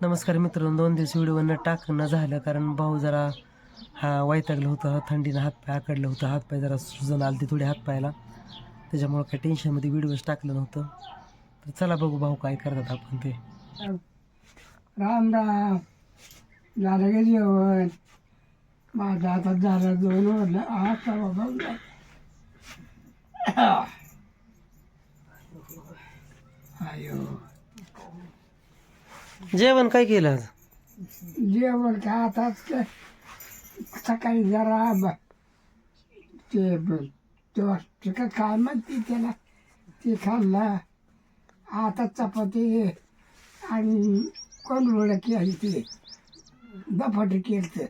नमस्कार मित्रांनो दोन दिवस व्हिडिओ न टाकणं झालं कारण भाऊ जरा हा वैतागलं होतं थंडीनं हातपाय आकडलं होतं. हातपाय जरा सुजन आली ती थोडी हातपायला त्याच्यामुळं काही टेन्शनमध्ये व्हिडिओज टाकलं नव्हतं. तर चला बघू भाऊ काय करतात आपण ते. राम राम. झालं का जेवण? माझं आता झालं दोन वाजलं. आता बाबा अयो जेवण काय केलं आज? जेवण का आताच काय? सकाळी जरा ब- ते ब- काय म्हणते त्याला. ते खाल्ला. आता चपाती आणि कोण केली ते. बफाट केलं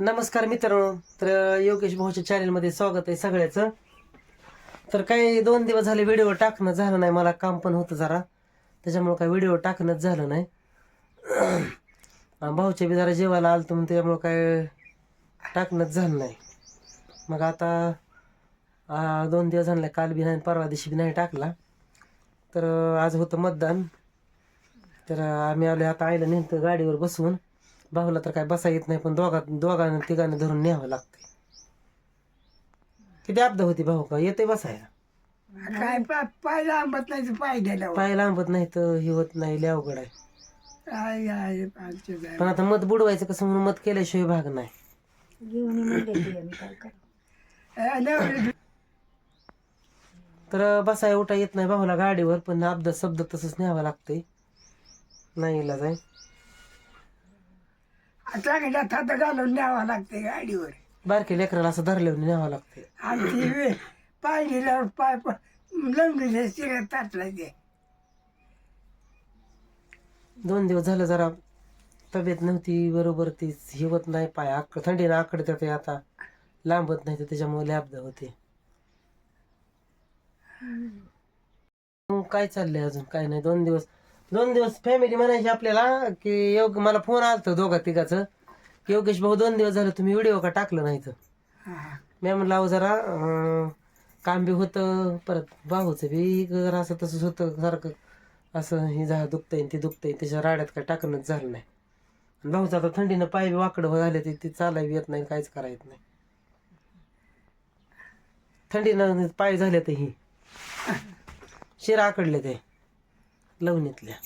नमस्कार मित्रांनो. तर योगेश भाऊच्या चॅनलमध्ये स्वागत आहे सगळ्याचं. तर काही दोन दिवस झाले व्हिडिओ टाकणं झालं नाही मला काम पण होतं जरा. त्याच्यामुळं काही व्हिडिओ टाकणंच झालं नाही. भाऊचे भाऊच्या बी जरा जेवायला आलं म्हणून त्यामुळं काय टाकणंच झालं नाही. मग आता दोन दिवस झाले काल बी नाही परवा दिवशी बी नाही टाकला. तर आज होतं मतदान. तर आम्ही आलो आता आईला नेमकं गाडीवर बसवून. भाऊला तर काय बसा येत नाही पण दोघा दोघांना तिघांना धरून न्यावं लागते किती अपदा होती भाऊ का? येते बसायला. काय पा पाय लांबत नाही तर पाय गेला पाय लांबत नाही तर हे होत नाही लय अवघड आहे. पण आता मत बुडवायचं कसं म्हणून मत केल्याशिवाय भाग नाही. तर बसाय उठा येत नाही भाऊला गाडीवर पण अपदा शब्द तसंच न्यावं लागतंय. नाही इलाज आहे चांगल्या थात घालून न्यावं लागते गाडीवर. बारके लेकराला असं धरल्यावर न्यावं लागते आणि ती वे- पाय गेल्यावर पाय लंबीच्या शिऱ्यात ताटला ते दोन दिवस झालं जरा तब्येत नव्हती बरोबर ती हे होत नाही पाय आक थंडीनं आकडत ते आता लांबत नाही तर त्याच्यामुळे लॅबद होते. मग काय चाललंय अजून? काय नाही दोन दिवस दोन दिवस फॅमिली म्हणायची आपल्याला की योग मला फोन आलता दोघा तिघाचं. योगेश भाऊ दोन दिवस झाले तुम्ही व्हिडिओ का टाकलं नाही तर. मी म्हणलं अहो जरा अं, काम बी होतं परत भाऊचं बी जरा असं तसंच होतं सारखं असं हे झा दुखतंय ते दुखतंय त्याच्या राड्यात काय टाकणंच झालं नाही. आणि भाऊचं आता थंडीनं पाय बी वाकडं झाले ते ते चालाय बी येत नाही काहीच करायचं नाही. थंडीनं पाय झाले तर ही. शिरा आकडले ते लवणीतल्या.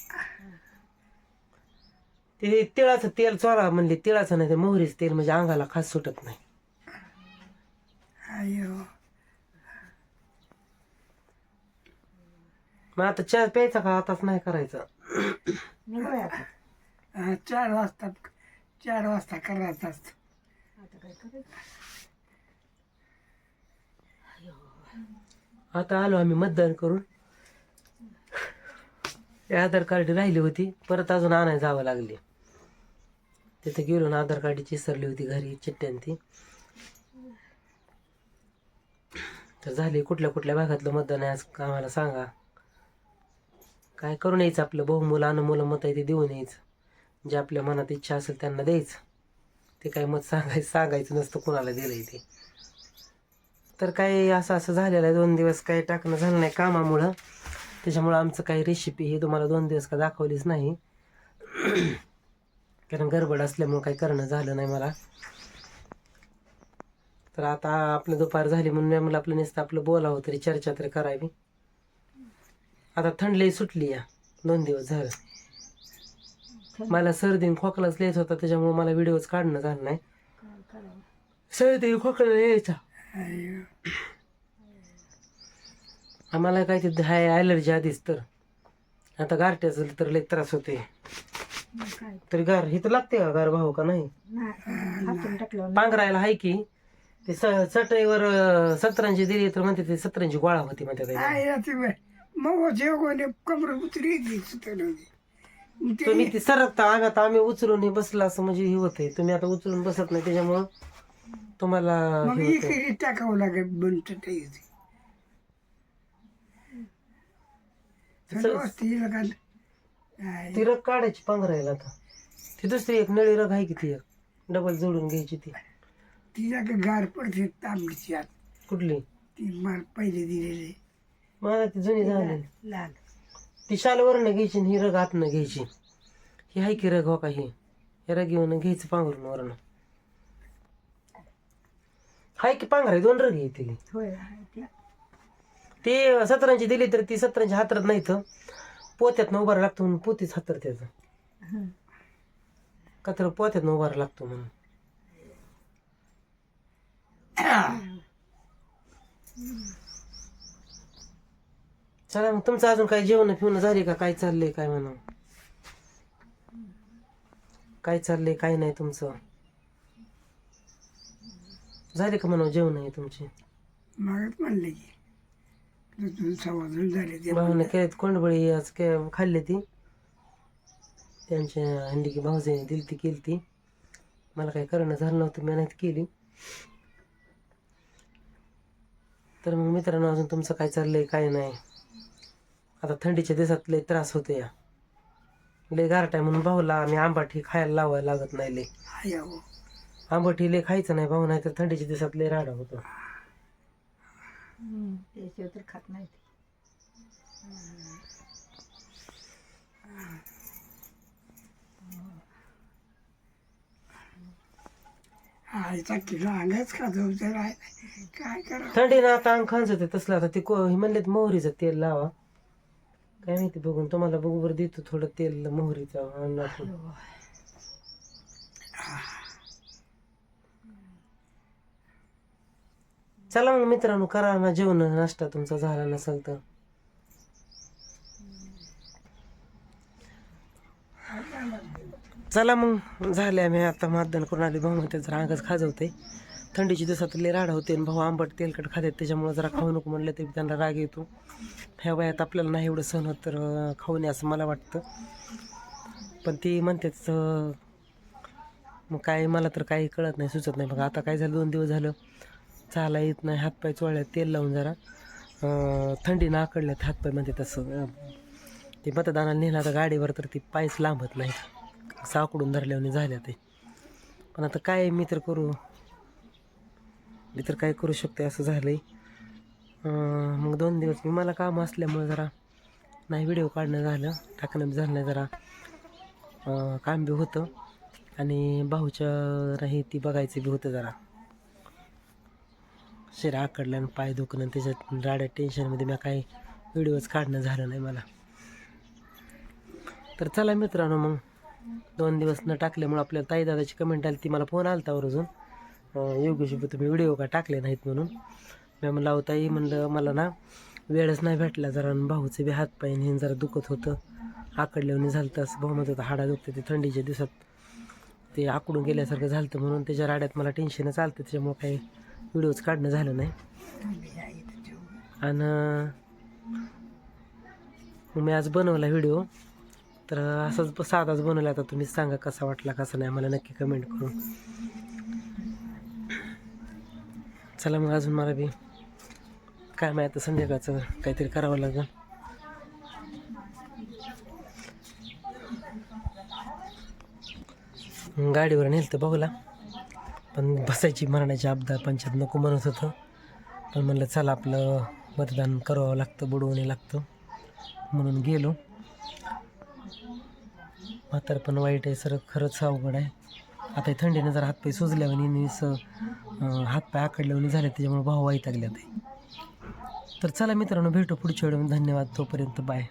ते तिळाचं तेल चोरा म्हणले तिळाचं नाही ते मोहरीचं तेल म्हणजे अंगाला खास सुटत नाही. अयो मग आता चहा प्यायचा का? आताच नाही करायचा. हा, चार वाजता चार वाजता करायचं असतं. आता आलो आम्ही मतदान करून. हे आधार कार्ड राहिली होती. परत अजून आणायला जावं लागली. तिथे गेलो ना आधार कार्डची विसरली होती घरी चिठ्ठ्यान ती. तर झाली कुठल्या कुठल्या भागातलं मतदान आहे आज आम्हाला सांगा. काय करून यायचं आपलं? बहुमूल मुलं मुलं मत आहे ते देऊन यायचं. जे आपल्या मनात इच्छा असेल त्यांना द्यायचं. ते काय मत सांगायचं सांगायचं नसतं कोणाला दिलंय ते. तर काय असं असं झालेलं आहे. दोन दिवस काही टाकणं झालं नाही कामामुळं. त्याच्यामुळं आमचं काही रेसिपी हे तुम्हाला दोन दिवस का दाखवलीच नाही. कारण गडबड असल्यामुळं काही करणं झालं नाही मला. तर आता आपलं दुपार झाली म्हणून मी आपलं नुसतं आपलं बोलावं तरी चर्चा तरी करावी. आता थंडली सुटली या. दोन दिवस झालं. मला सर्दी खोकलाच लिहायचा होता त्याच्यामुळे मला व्हिडिओज काढणं झालं नाही. सर्दी खोकला यायचा. आम्हाला काय ते हाय ॲलर्जी आधीच तर. आता गारट्याचं तर लई त्रास होते तरी गार हे तर लागते का गार भाऊ का नाही? पांघरायला हाय की ते स चटईवर अं, सतरंजी दिली तर म्हणते ते सतरंजी गोळा होती म्हणते मग जेवण कमर उतरी ती सुतवली तुम्ही ती सरकता आम्ही आता आम्ही उचलून हे बसला असं म्हणजे हे होतंय. तुम्ही आता उचलून बसत नाही त्याच्यामुळं तुम्हाला मग हे होतंय. इकडे टाकावं लागेल बनत हिला का? काय ती रग काढायची पांघरायला आता. ती दुसरी एक नळी रग आहे की ती एक? डबल जोडून घ्यायची ती. तिच्या गार पडते तांबडीची आत. कुठली? ती मला पहिले दिलेली. मला ती जुनी झाली लाल ती शाल वरनं घ्यायची आणि ही रग आतनं घ्यायची. ही हाय की रग हो का ही? हे रग घेऊन घ्यायचं पांघरून वरनं. हाय की पांघराय? दोन रग होय आहे ते. ते सतरांची दिली तर ती सतरांची हातरत नाही तर पोत्यात उभारा लागतो म्हणून पोतीच हातर त्याचं. हं. का तर पोत्यात उभारा लागतो म्हणून. चला मग तुमचं अजून काही जेवण फिवणं झाली का? काय चाललंय काय म्हणा काय चाललंय काय नाही तुमचं? झाले का म्हणा जेवण आहे तुमची? मागत म्हणले की. तुझं समाधान झाले ते. भाऊने केल्यात कोंडबळी आज काय खाल्ली ती? त्यांच्या हंडी की भाऊजाईने दिली ती केली ती. मला काही करणं झालं नव्हतं मी नाही केली. तर मग मित्रांनो अजून तुमचं काय चाललंय काय नाही. आता थंडीच्या दिवसात लय त्रास होतो या लय गारट आहे म्हणून भाऊला आम्ही आंबाट ही खायला लावायला लागत नाही लय. आहे अहो. आंबट ही लय खायचं नाही भाऊ नाही तर थंडीच्या दिवसात लय राडा होतो. त्याशिवाय तर खात नाही आईचा किलो अंगाच खात होतं काय काय करा थंडीनं आता अंग खांच होते तसलं. आता ते को हे म्हणलेत मोहरीचं तेल लावा. काय माहिती बघून तुम्हाला बघू बरं देतो थोडं तेल मोहरीचं. आणलं चला मग मित्रांनो करा ना जेवण नाश्ता तुमचा झाला नसेल तर. चला मग झाले आम्ही आता मतदान करून आले. भाऊ म्हणते जरा अंगच खाजवते थंडीच्या दिवसात लई राड होते आणि भाऊ आंबट तेलकट खातात त्याच्यामुळे जरा खाऊ नको म्हणलं तरी त्यांना राग येतो. ह्या वयात आपल्याला नाही एवढं सहन होत तर खाऊ नये असं मला वाटतं. पण ती म्हणतेच मग काय मला तर काही कळत नाही सुचत नाही. बघा आता काय झालं दोन दिवस झालं. चाला येत नाही हातपाय चोळल्यात तेल लावून जरा अं, थंडीनं आकडल्यात हातपाय म्हणजे तसं ते मतदानाला नेलं आता गाडीवर तर ती पायच लांबत नाहीत. साकडून धरल्याने झाल्या ते. पण आता काय मी तर करू? मी तर काय करू शकते असं झालंय. आहे मग दोन दिवस मी मला काम असल्यामुळे जरा नाही व्हिडिओ काढणं झालं. टाकणं बी झालं नाही जरा. काम बी होतं. आणि भाऊच्या राही ती बघायचं बी होतं जरा. शिरा आकडलं आणि पाय दुखणं त्याच्यात राड्या टेन्शनमध्ये मी काही व्हिडिओज काढणं झालं नाही मला. तर चला मित्रांनो मग दोन दिवस न टाकल्यामुळं आपल्या ताई दादाची कमेंट आली ती मला फोन आलता अजून. योगेश तुम्ही व्हिडिओ का टाकले नाहीत म्हणून. मी म्हणलं अहो ताई म्हणलं मला ना वेळच नाही भेटला जरा भाऊचे बी हात पाय हे जरा दुखत होतं. आकडल्याने झालं तर असं भाऊ म्हणत होता हाडा दुखते ते थंडीच्या दिवसात. ते आकडून गेल्यासारखं झालं होतं म्हणून त्याच्या राड्यात मला टेन्शनच आलं त्याच्यामुळं काही व्हिडिओज काढणं झालं नाही. आणि मग मी आज बनवला व्हिडिओ. तर असाच साधाच बनवला आता तुम्ही सांगा कसा वाटला कसा नाही मला नक्की कमेंट करून. चला मग अजून मला बी काय माहिती संध्याकाळचं काहीतरी करावं लागेल. गाडीवर नेलं तर बघला. पण बसायची मरणाची अपदा पंचायत नको म्हणत होतं. पण म्हणलं चला आपलं मतदान करावं लागतं बुडवणे लागतं. म्हणून गेलो. म्हातार पण वाईट आहे सर खरंच अवघड आहे. आता थंडीनं जर हातपाय सुजल्यावानी आणि हातपाय आकडल्यावानी झाले त्याच्यामुळे भाव वाईट लागले ते तर चला मित्रांनो भेटू पुढच्या वेळेला धन्यवाद. तोपर्यंत बाय.